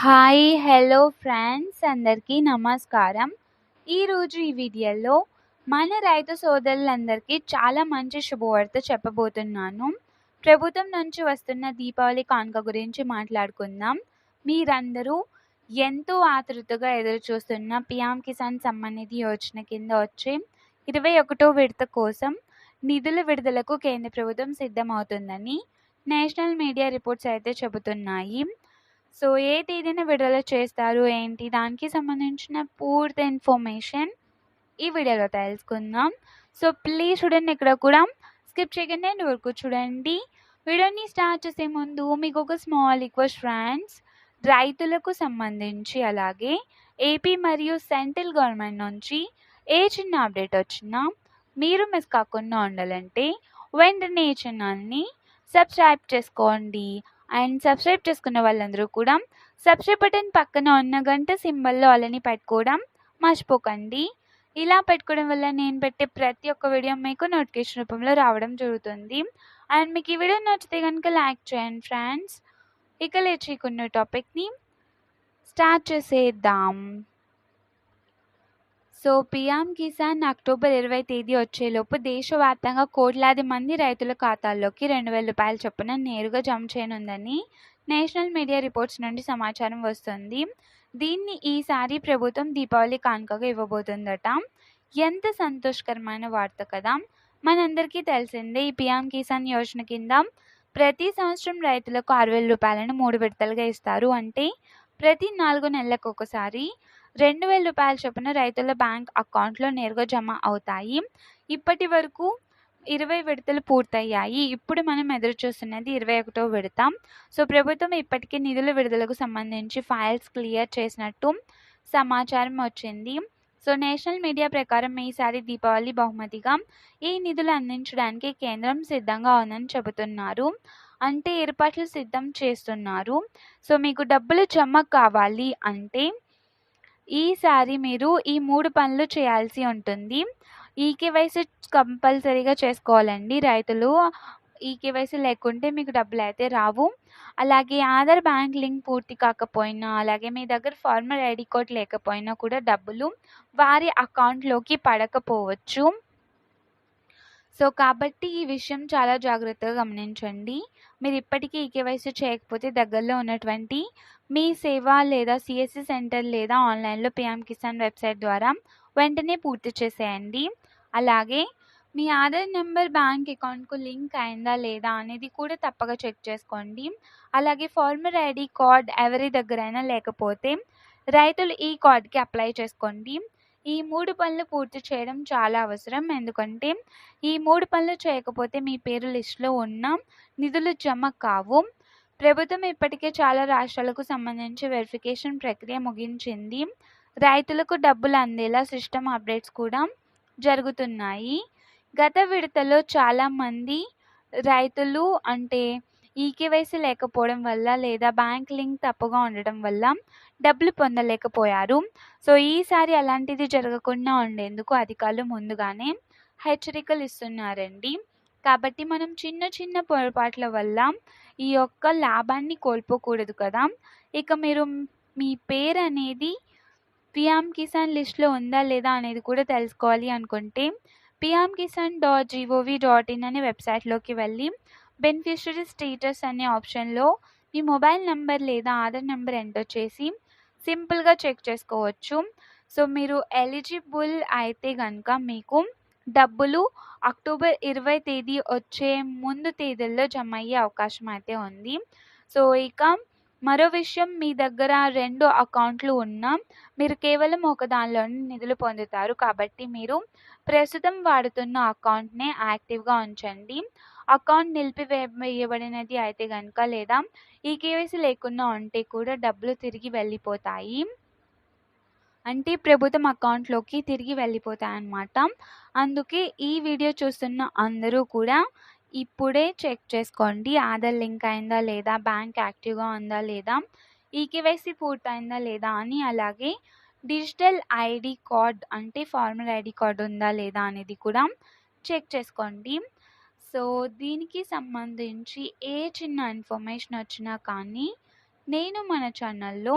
Hi hello friends అందరికీ నమస్కారం. ఈరోజు ఈ వీడియోలో మన రైతు సోదరులందరికీ చాలా మంచి శుభవార్త చెప్పబోతున్నాను. ప్రభుత్వం నుంచి వస్తున్న దీపావళి కానుక గురించి మాట్లాడుకుందాం. మీరందరూ ఎంతో ఆతృతగా ఎదురు చూస్తున్న పిఎం కిసాన్ సమ్మాన్ యోజన కింద వచ్చే ఇరవై ఒకటో విడత కోసం నిధుల విడుదలకు కేంద్ర ప్రభుత్వం సిద్ధమవుతుందని నేషనల్ మీడియా రిపోర్ట్స్ అయితే చెబుతున్నాయి. సో ఏ తేదీన విడుదల చేస్తారు ఏంటి? దానికి సంబంధించిన పూర్తి ఇన్ఫర్మేషన్ ఈ వీడియోలో తెలుసుకుందాం. సో ప్లీజ్ చూడండి ఇక్కడ కూడా. స్కిప్ చేయకుండా అండ్ వరకు చూడండి. వీడియోని స్టార్ట్ చేసే ముందు మీకు ఒక స్మాల్ రిక్వెస్ట్ ఫ్రెండ్స్. రైతులకు సంబంధించి అలాగే ఏపీ మరియు సెంట్రల్ గవర్నమెంట్ నుంచి ఏ చిన్న అప్డేట్ వచ్చినా మీరు మిస్ కాకుండా ఉండాలంటే వెంటనే ఈ ఛానల్ని సబ్స్క్రైబ్ చేసుకోండి. అండ్ సబ్స్క్రైబ్ చేసుకున్న వాళ్ళందరూ కూడా సబ్స్క్రైబ్ బటన్ పక్కన ఉన్న గంట సింబల్లో అలాని పెట్టుకోవడం మర్చిపోకండి. ఇలా పెట్టుకోవడం వల్ల నేను పెట్టే ప్రతి ఒక్క వీడియో మీకు నోటిఫికేషన్ రూపంలో రావడం జరుగుతుంది. అండ్ మీకు ఈ వీడియో నచ్చితే కనుక లైక్ చేయండి ఫ్రెండ్స్. ఇక లేచికున్న టాపిక్ని స్టార్ట్ చేసేద్దాం. సో పిఎం కిసాన్ అక్టోబర్ ఇరవై తేదీ వచ్చేలోపు దేశవ్యాప్తంగా కోట్లాది మంది రైతుల ఖాతాల్లోకి రెండు వేల రూపాయల చొప్పున నేరుగా జమ చేయనుందని నేషనల్ మీడియా రిపోర్ట్స్ నుండి సమాచారం వస్తుంది. దీన్ని ఈసారి ప్రభుత్వం దీపావళి కానుకగా ఇవ్వబోతుందట. ఎంత సంతోషకరమైన వార్త కదా! మనందరికీ తెలిసిందే ఈ పిఎం కిసాన్ యోజన కింద ప్రతి సంవత్సరం రైతులకు ఆరు వేల రూపాయలను మూడు విడతలుగా ఇస్తారు అంటే ప్రతి నాలుగు నెలలకు ఒకసారి రెండు వేల రూపాయల చొప్పున రైతుల బ్యాంక్ అకౌంట్లో నేరుగా జమ అవుతాయి. ఇప్పటి వరకు ఇరవై విడతలు పూర్తయ్యాయి. ఇప్పుడు మనం ఎదురు చూస్తున్నది ఇరవై ఒకటో విడత. సో ప్రభుత్వం ఇప్పటికే నిధుల విడుదలకు సంబంధించి ఫైల్స్ క్లియర్ చేసినట్టు సమాచారం వచ్చింది. సో నేషనల్ మీడియా ప్రకారం ఈసారి దీపావళి బహుమతిగా ఈ నిధులు అందించడానికి కేంద్రం సిద్ధంగా ఉందని చెబుతున్నారు. అంటే ఏర్పాట్లు సిద్ధం చేస్తున్నారు. సో మీకు డబ్బులు జమ కావాలి అంటే ఈసారి మీరు ఈ మూడు పనులు చేయాల్సి ఉంటుంది. ఈ కేవైసీ కంపల్సరీగా చేసుకోవాలండి రైతులు. ఈ కేవైసీ లేకుంటే మీకు డబ్బులు అయితే రావు. అలాగే ఆధార్ బ్యాంక్ లింక్ పూర్తి కాకపోయినా అలాగే మీ దగ్గర ఫార్మల్ ఐడి కోడ్ లేకపోయినా కూడా డబ్బులు వారి అకౌంట్లోకి పడకపోవచ్చు. సో కాబట్టి ఈ విషయం చాలా జాగ్రత్తగా గమనించండి. మీరు ఇప్పటికీ ఈ కేవైసీ చేయకపోతే దగ్గరలో ఉన్నటువంటి మీ సేవ లేదా సిఎస్సి సెంటర్ లేదా ఆన్లైన్లో పిఎం కిసాన్ వెబ్సైట్ ద్వారా వెంటనే పూర్తి చేసేయండి. అలాగే మీ ఆధార్ నెంబర్ బ్యాంక్ అకౌంట్కు లింక్ అయిందా లేదా అనేది కూడా తప్పక చెక్ చేసుకోండి. అలాగే ఫార్మర్ ఐడి కార్డ్ ఎవరి దగ్గరైనా లేకపోతే రైతులు ఈ కార్డ్కి అప్లై చేసుకోండి. ఈ మూడు పనులు పూర్తి చేయడం చాలా అవసరం. ఎందుకంటే ఈ మూడు పనులు చేయకపోతే మీ పేరు లిస్టులో ఉన్న నిధులు జమ కావు. ప్రభుత్వం ఇప్పటికే చాలా రాష్ట్రాలకు సంబంధించి వెరిఫికేషన్ ప్రక్రియ ముగించింది. రైతులకు డబ్బులు అందేలా సిస్టమ్ అప్డేట్స్ కూడా జరుగుతున్నాయి. గత విడతలో చాలామంది రైతులు అంటే ఈకేవైసీ లేకపోవడం వల్ల లేదా బ్యాంక్ లింక్ తప్పుగా ఉండడం వల్ల డబ్బులు పొందలేకపోయారు. సో ఈసారి అలాంటిది జరగకుండా ఉండేందుకు అధికారులు ముందుగానే హెచ్చరికలు ఇస్తున్నారండి. కాబట్టి మనం చిన్న చిన్న పొరపాట్ల వల్ల ఈ యొక్క లాభాన్ని కోల్పోకూడదు కదా. ఇక మీరు మీ పేరు అనేది పిఎం కిసాన్ లిస్ట్లో ఉందా లేదా అనేది కూడా తెలుసుకోవాలి అనుకుంటే PM Kisan dot GOV dot in అనే వెబ్సైట్లోకి వెళ్ళి బెనిఫిషరీ స్టేటస్ అనే ఆప్షన్లో మీ మొబైల్ నెంబర్ లేదా ఆధార్ నెంబర్ ఎంటర్ చేసి సింపుల్గా చెక్ చేసుకోవచ్చు. సో మీరు ఎలిజిబుల్ అయితే కనుక మీకు డబ్బులు అక్టోబర్ ఇరవై తేదీ వచ్చే ముందు తేదీల్లో జమ అయ్యే అవకాశం అయితే ఉంది. సో ఇక మరో విషయం మీ దగ్గర రెండు అకౌంట్లు ఉన్నా మీరు కేవలం ఒక దానిలోనే నిధులు పొందుతారు. కాబట్టి మీరు ప్రస్తుతం వాడుతున్న అకౌంట్నే యాక్టివ్గా ఉంచండి. అకౌంట్ నిలిపివేయబడినది అయితే కనుక లేదా ఈ కేవైసీ లేకుండా ఉంటే కూడా డబ్బులు తిరిగి వెళ్ళిపోతాయి. అంటే ప్రభుత్వం అకౌంట్లోకి తిరిగి వెళ్ళిపోతాయన్నమాట. అందుకే ఈ వీడియో చూస్తున్న అందరూ కూడా ఇప్పుడే చెక్ చేసుకోండి. ఆధార్ లింక్ అయిందా లేదా? బ్యాంక్ యాక్టివ్గా ఉందా లేదా? ఈ కేవైసీ పూర్తయిందా లేదా అని. అలాగే డిజిటల్ ఐడి కార్డ్ అంటే ఫార్మల్ ఐడి కార్డ్ ఉందా లేదా అనేది కూడా చెక్ చేసుకోండి. సో దీనికి సంబంధించి ఏ చిన్న ఇన్ఫర్మేషన్ వచ్చినా కానీ నేను మన ఛానల్లో